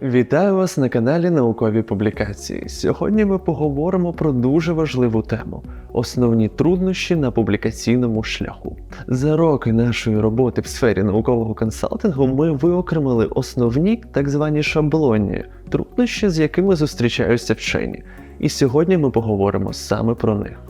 Вітаю вас на каналі Наукові Публікації. Сьогодні ми поговоримо про дуже важливу тему основні труднощі на публікаційному шляху. За роки нашої роботи в сфері наукового консалтингу ми виокремили основні так звані шаблонні труднощі, з якими зустрічаються вчені. І сьогодні ми поговоримо саме про них.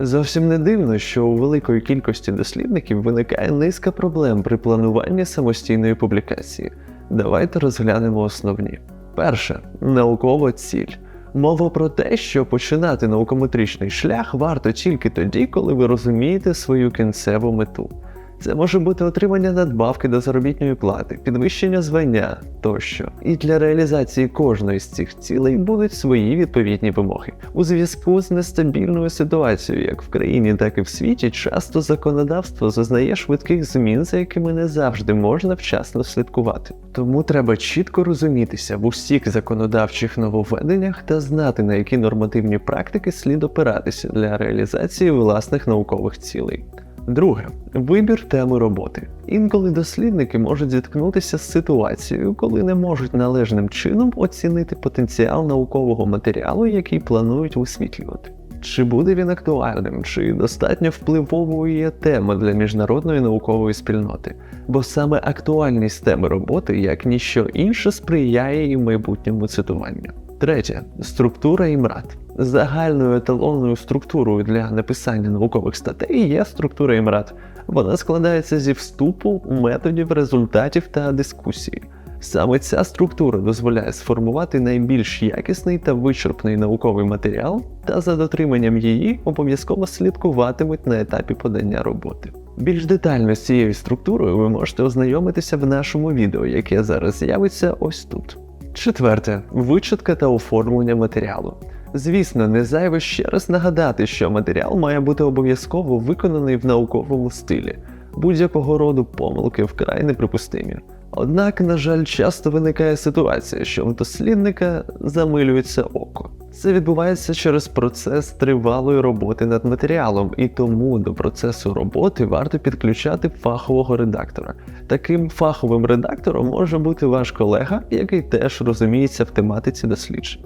Зовсім не дивно, що у великої кількості дослідників виникає низка проблем при плануванні самостійної публікації. Давайте розглянемо основні. Перше наукова ціль. Мова про те, що починати наукометричний шлях варто тільки тоді, коли ви розумієте свою кінцеву мету. Це може бути отримання надбавки до заробітної плати, підвищення звання тощо. І для реалізації кожної з цих цілей будуть свої відповідні вимоги. У зв'язку з нестабільною ситуацією, як в країні, так і в світі, часто законодавство зазнає швидких змін, за якими не завжди можна вчасно слідкувати. Тому треба чітко розумітися в усіх законодавчих нововведеннях та знати, на які нормативні практики слід опиратися для реалізації власних наукових цілей. Друге вибір теми роботи. Інколи дослідники можуть зіткнутися з ситуацією, коли не можуть належним чином оцінити потенціал наукового матеріалу, який планують висвітлювати. Чи буде він актуальним, чи достатньо впливовою є тема для міжнародної наукової спільноти, бо саме актуальність теми роботи, як ніщо інше, сприяє її майбутньому цитуванню. Третє структура імрат. Загальною еталонною структурою для написання наукових статей є структура імрат. Вона складається зі вступу, методів, результатів та дискусії. Саме ця структура дозволяє сформувати найбільш якісний та вичерпний науковий матеріал, та за дотриманням її обов'язково слідкуватимуть на етапі подання роботи. Більш детально з цією структурою ви можете ознайомитися в нашому відео, яке зараз з'явиться ось тут. Четверте вичитка та оформлення матеріалу. Звісно, не зайве ще раз нагадати, що матеріал має бути обов'язково виконаний в науковому стилі. Будь-якого роду помилки вкрай неприпустимі. Однак, на жаль, часто виникає ситуація, що в дослідника замилюється око. Це відбувається через процес тривалої роботи над матеріалом, і тому до процесу роботи варто підключати фахового редактора. Таким фаховим редактором може бути ваш колега, який теж розуміється в тематиці досліджень.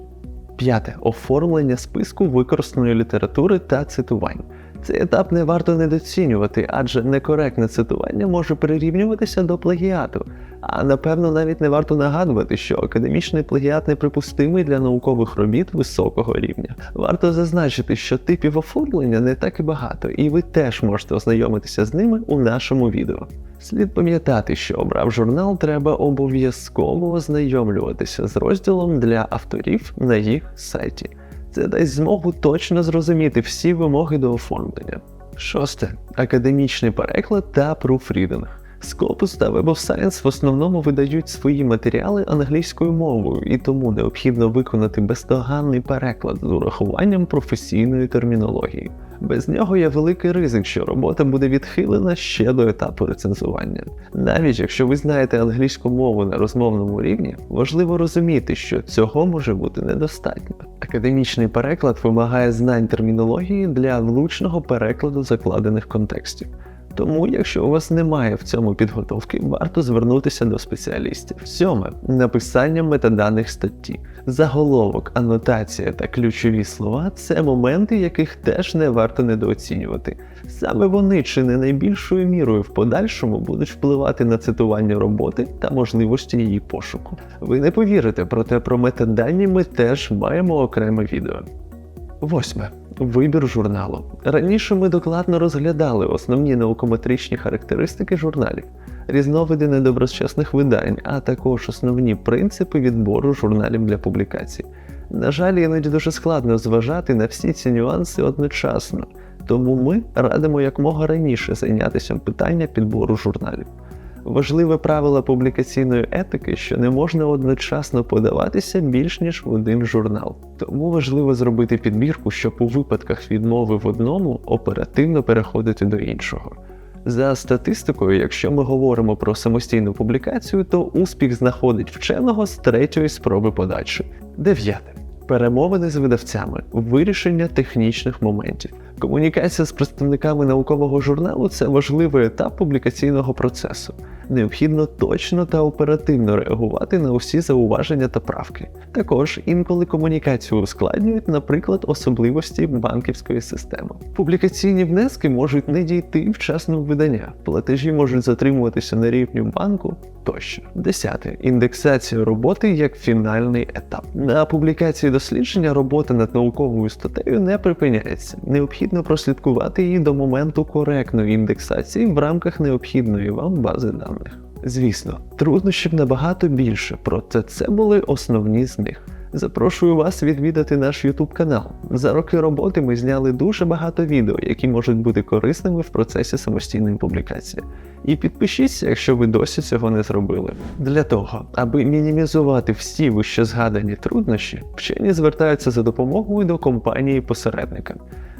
П'яте оформлення списку використаної літератури та цитувань. Цей етап не варто недоцінювати, адже некоректне цитування може прирівнюватися до плагіату. А напевно навіть не варто нагадувати, що академічний плагіат неприпустимий для наукових робіт високого рівня. Варто зазначити, що типів оформлення не так і багато, і ви теж можете ознайомитися з ними у нашому відео. Слід пам'ятати, що обрав журнал, треба обов'язково ознайомлюватися з розділом для авторів на їх сайті. Це дасть змогу точно зрозуміти всі вимоги до оформлення. Шосте академічний переклад та пруфрідинг. Scopus та Web of Science в основному видають свої матеріали англійською мовою, і тому необхідно виконати бездоганний переклад з урахуванням професійної термінології. Без нього є великий ризик, що робота буде відхилена ще до етапу рецензування. Навіть якщо ви знаєте англійську мову на розмовному рівні, важливо розуміти, що цього може бути недостатньо. Академічний переклад вимагає знань термінології для влучного перекладу закладених контекстів. Тому, якщо у вас немає в цьому підготовки, варто звернутися до спеціалістів. Сьоме написання метаданих статті. Заголовок, анотація та ключові слова це моменти, яких теж не варто недооцінювати. Саме вони чи не найбільшою мірою в подальшому будуть впливати на цитування роботи та можливості її пошуку. Ви не повірите, проте про метадані ми теж маємо окреме відео. Восьме. Вибір журналу. Раніше ми докладно розглядали основні наукометричні характеристики журналів, різновиди недоброчесних видань, а також основні принципи відбору журналів для публікацій. На жаль, іноді дуже складно зважати на всі ці нюанси одночасно, тому ми радимо якмога раніше зайнятися питання підбору журналів. Важливе правило публікаційної етики, що не можна одночасно подаватися більш ніж в один журнал. Тому важливо зробити підбірку, щоб у випадках відмови в одному оперативно переходити до іншого. За статистикою, якщо ми говоримо про самостійну публікацію, то успіх знаходить вченого з третьої спроби подачі. Дев'яте. Перемовини з видавцями, вирішення технічних моментів. Комунікація з представниками наукового журналу це важливий етап публікаційного процесу. Необхідно точно та оперативно реагувати на усі зауваження та правки. Також інколи комунікацію ускладнюють, наприклад, особливості банківської системи. Публікаційні внески можуть не дійти вчасно видання, платежі можуть затримуватися на рівні банку тощо. Десяте. Індексація роботи як фінальний етап. На публікації дослідження робота над науковою статтею не припиняється. Необхідно прослідкувати її до моменту коректної індексації в рамках необхідної вам бази даних. Звісно, труднощів набагато більше, проте це були основні з них. Запрошую вас відвідати наш YouTube канал. За роки роботи ми зняли дуже багато відео, які можуть бути корисними в процесі самостійної публікації. І підпишіться, якщо ви досі цього не зробили. Для того, аби мінімізувати всі вище згадані труднощі, вчені звертаються за допомогою до компанії посередника.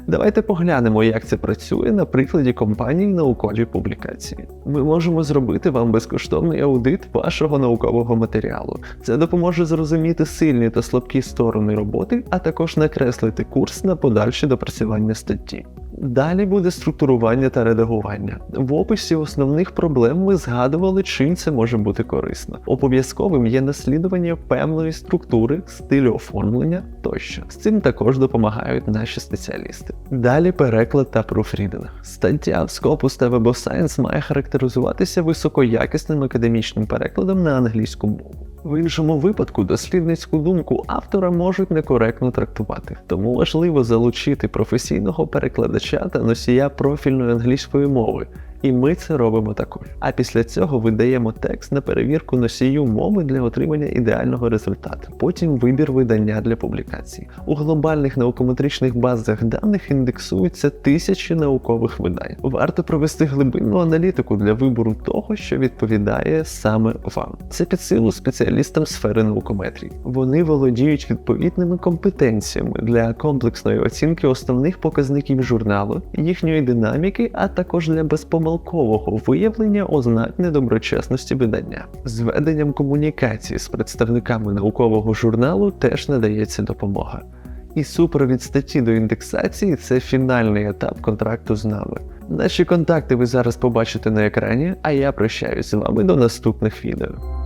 Давайте поглянемо, як це працює на прикладі компанії наукові публікації. Ми можемо зробити вам безкоштовний аудит вашого наукового матеріалу. Це допоможе зрозуміти сильні та слабкі сторони роботи, а також накреслити курс на подальше допрацювання статті. Далі буде структурування та редагування. В описі основних проблем ми згадували, чим це може бути корисно. Обов'язковим є наслідування певної структури, стилю оформлення тощо. З цим також допомагають наші спеціалісти. Далі переклад та пруфрідинг. Стаття в Scopus та Web of Science має характеризуватися високоякісним академічним перекладом на англійську мову. В іншому випадку дослідницьку думку автора можуть некоректно трактувати, тому важливо залучити професійного перекладача та носія профільної англійської мови. І ми це робимо також. А після цього видаємо текст на перевірку носію мови для отримання ідеального результату. Потім вибір видання для публікації. У глобальних наукометричних базах даних індексуються тисячі наукових видань. Варто провести глибинну аналітику для вибору того, що відповідає саме вам. Це під силу спеціалістам сфери наукометрії. Вони володіють відповідними компетенціями для комплексної оцінки основних показників журналу, їхньої динаміки, а також для безпомилкового помилкового виявлення ознак недоброчесності видання. З веденням комунікації з представниками наукового журналу теж надається допомога. І супровід статті до індексації це фінальний етап контракту з нами. Наші контакти ви зараз побачите на екрані, а я прощаюся з вами до наступних відео.